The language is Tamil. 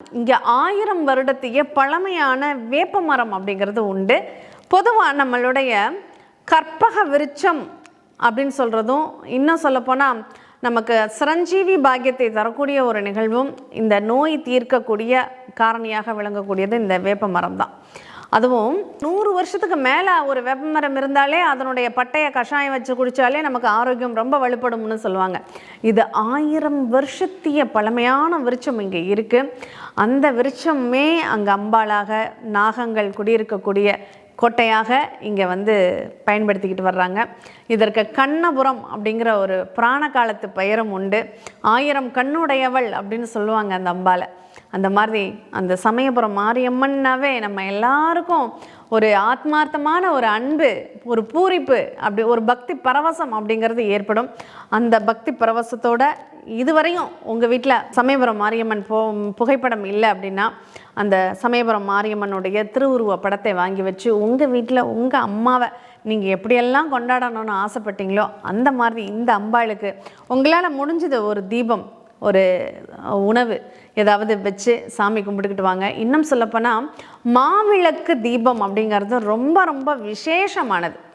இங்கே ஆயிரம் வருடத்திய பழமையான வேப்ப மரம் அப்படிங்கிறது உண்டு. பொதுவாக நம்மளுடைய கற்பக விருட்சம் அப்படின்னு சொல்கிறதும் இன்னும் சொல்லப்போனால் நமக்கு சிரஞ்சீவி பாக்கியத்தை தரக்கூடிய ஒரு நிகழ்வும் இந்த நோய் தீர்க்கக்கூடிய காரணியாக விளங்கக்கூடியது இந்த வேப்ப மரம் தான் அதுவும் நூறு வருஷத்துக்கு மேலே ஒரு வெப்பமரம் இருந்தாலே அதனுடைய பட்டையை கஷாயம் வச்சு குடித்தாலே நமக்கு ஆரோக்கியம் ரொம்ப வலுப்படும்னு சொல்லுவாங்க. இது ஆயிரம் வருஷத்திய பழமையான விருட்சம் இங்கே இருக்குது அந்த விருட்சமே அங்கே அம்பாளாக நாகங்கள் குடியிருக்கக்கூடிய கோட்டையாக இங்கே வந்து பயன்படுத்திக்கிட்டு வர்றாங்க. இதற்கு கண்ணபுரம் அப்படிங்கிற ஒரு புராண காலத்து பெயரும் உண்டு. ஆயிரம் கண்ணுடையவள் அப்படின்னு சொல்லுவாங்க அந்த அம்பாலை அந்த மாதிரி அந்த சமயபுரம் மாரியம்மன்னாவே நம்ம எல்லாருக்கும் ஒரு ஆத்மார்த்தமான ஒரு அன்பு ஒரு பூரிப்பு அப்படி ஒரு பக்தி பரவசம் அப்படிங்கிறது ஏற்படும். அந்த பக்தி பரவசத்தோட இதுவரையும் உங்கள் வீட்டில் சமயபுரம் மாரியம்மன் போ புகைப்படம் இல்லை அப்படின்னா அந்த சமயபுரம் மாரியம்மனுடைய திருவுருவ படத்தை வாங்கி வச்சு உங்கள் வீட்டில் உங்கள் அம்மாவை நீங்கள் எப்படியெல்லாம் கொண்டாடணும்னு ஆசைப்பட்டீங்களோ அந்த மாதிரி இந்த அம்பாளுக்கு உங்களால் முடிஞ்சது ஒரு தீபம் ஒரு உணவு ஏதாவது வச்சு சாமி கும்பிட்டுக்கிட்டு வாங்க. இன்னும் சொல்லப்போனால் மாவிளக்கு தீபம் அப்படிங்கிறது ரொம்ப ரொம்ப விசேஷமானது.